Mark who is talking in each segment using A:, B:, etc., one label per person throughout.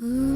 A: பேதைமை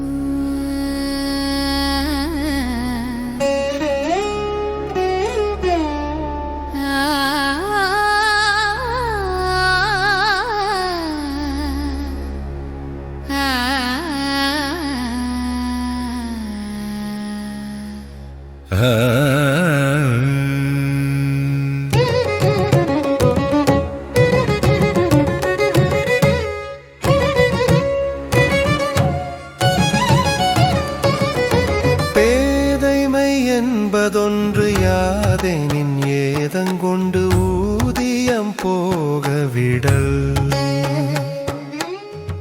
A: என்பதொன்று யாதெனின் ஏதங்கொண்டு ஊதியம் போக விடல்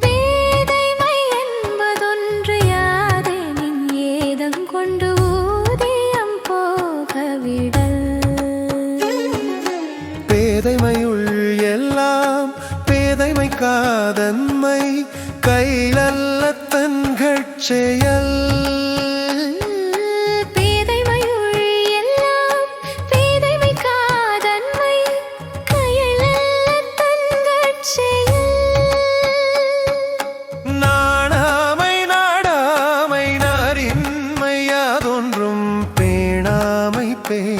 B: பேதைமை என்பதொன்று யாதெனின் ஏதங்கொண்டு ஊதியம் போக விடல்
A: பேதைமையுள் எல்லாம் பேதைமை காதன்மை கையிலல்ல தன்கட் செயல்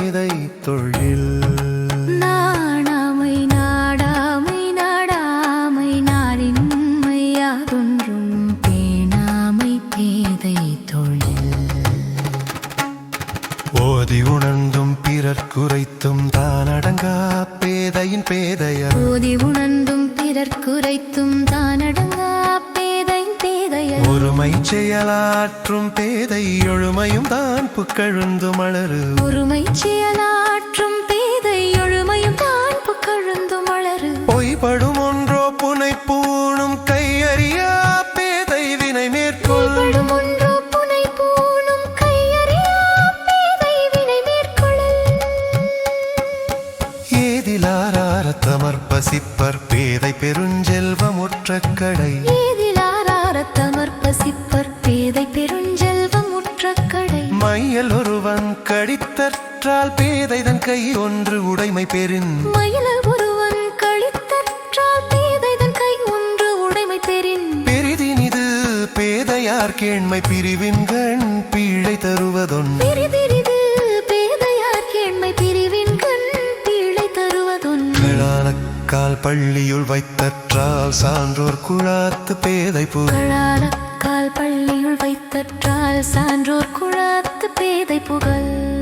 A: பேதை தொழில்.
B: நாணாமை நாடாமை நாடாமை நாரின்மை யாதொன்றும் பேணாமை பேதை தொழில்.
A: ஓதி உணர்ந்தும் பிறர் குறைத்தும் தான் அடங்கா பேதையின் பேதையர்.
B: ஓதி உணர்ந்தும் பிறர் குறைத்தும் தானடங்கா பேதை
A: ஒருமை செயலாற்றும் பேதை எழுமையும் தான் புக்கழுந்து மலரு.
B: ஒருமை செயலாற்றும் பேதை எழுமையும் தான் புகழ்ந்து மலரு.
A: பொய்படும் ஒன்றோ புனை பூணும் கையறியா பேதை வினை மேற்கொள்.
B: படும் ஒன்றோ புனை பூணும் கையறியா பேதை வினை மேற்கொள்ளல்
A: ஏதிலார தமர்பசிப்பர் பேதை பெருஞ்செல்வமுற்ற கடை. கடித்தற்றால் பேதை தன் கை ஒன்று உடைமை பெறின்.
B: மயில ஒருவன் கழித்தற்றால் பேதை தன் கை ஒன்று உடைமை பெறின்.
A: தருவதொன்.
B: பெரிதிரிது பேதையார் கேண்மை பிரிவின் கண் பீழை தருவதொன்று
A: கால் பள்ளியுள் வைத்தற்றால் சான்றோர் குழாத்து பேதை பு
B: கழார கால் பள்ளியுள் வைத்தற்றால் சான்றோர் குழாத்து பேதை புகழ்.